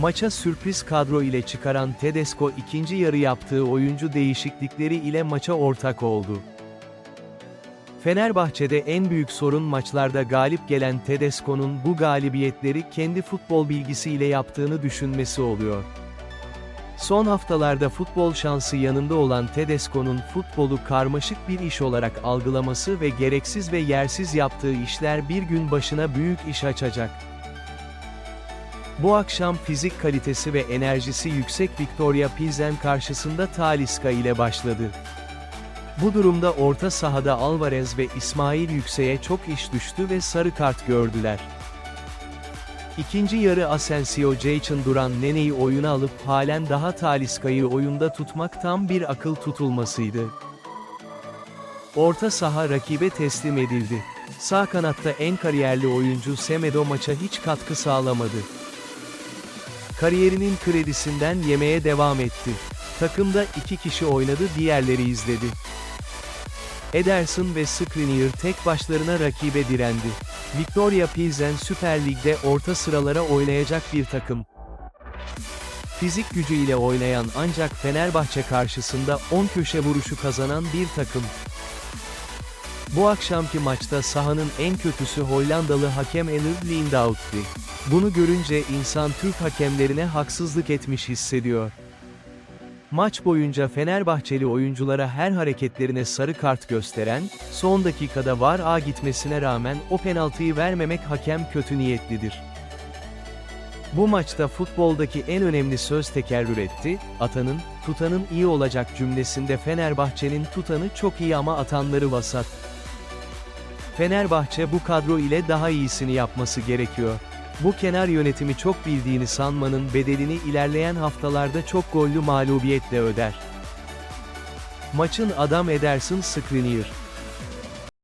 Maça sürpriz kadro ile çıkaran Tedesco ikinci yarı yaptığı oyuncu değişiklikleri ile maça ortak oldu. Fenerbahçe'de en büyük sorun maçlarda galip gelen Tedesco'nun bu galibiyetleri kendi futbol bilgisiyle yaptığını düşünmesi oluyor. Son haftalarda futbol şansı yanında olan Tedesco'nun futbolu karmaşık bir iş olarak algılaması ve gereksiz ve yersiz yaptığı işler bir gün başına büyük iş açacak. Bu akşam fizik kalitesi ve enerjisi yüksek Victoria Pilsen karşısında Talisca ile başladı. Bu durumda orta sahada Alvarez ve İsmail Yüksek'e çok iş düştü ve sarı kart gördüler. İkinci yarı Asensio Jayson duran Nene'yi oyuna alıp halen daha Talisca'yı oyunda tutmak tam bir akıl tutulmasıydı. Orta saha rakibe teslim edildi. Sağ kanatta en kariyerli oyuncu Semedo maça hiç katkı sağlamadı. Kariyerinin kredisinden yemeye devam etti. Takımda iki kişi oynadı diğerleri izledi. Ederson ve Skriniar tek başlarına rakibe direndi. Victoria Pilsen Süper Lig'de orta sıralara oynayacak bir takım. Fizik gücüyle oynayan ancak Fenerbahçe karşısında 10 köşe vuruşu kazanan bir takım. Bu akşamki maçta sahanın en kötüsü Hollandalı hakem Elif Lindout'ti. Bunu görünce insan Türk hakemlerine haksızlık etmiş hissediyor. Maç boyunca Fenerbahçeli oyunculara her hareketlerine sarı kart gösteren, son dakikada VAR A gitmesine rağmen o penaltıyı vermemek hakem kötü niyetlidir. Bu maçta futboldaki en önemli söz tekerrür etti, atanın, tutanın iyi olacak cümlesinde Fenerbahçe'nin tutanı çok iyi ama atanları vasat. Fenerbahçe bu kadro ile daha iyisini yapması gerekiyor. Bu kenar yönetimi çok bildiğini sanmanın bedelini ilerleyen haftalarda çok gollü mağlubiyetle öder. Maçın adam Ederson Skriniar.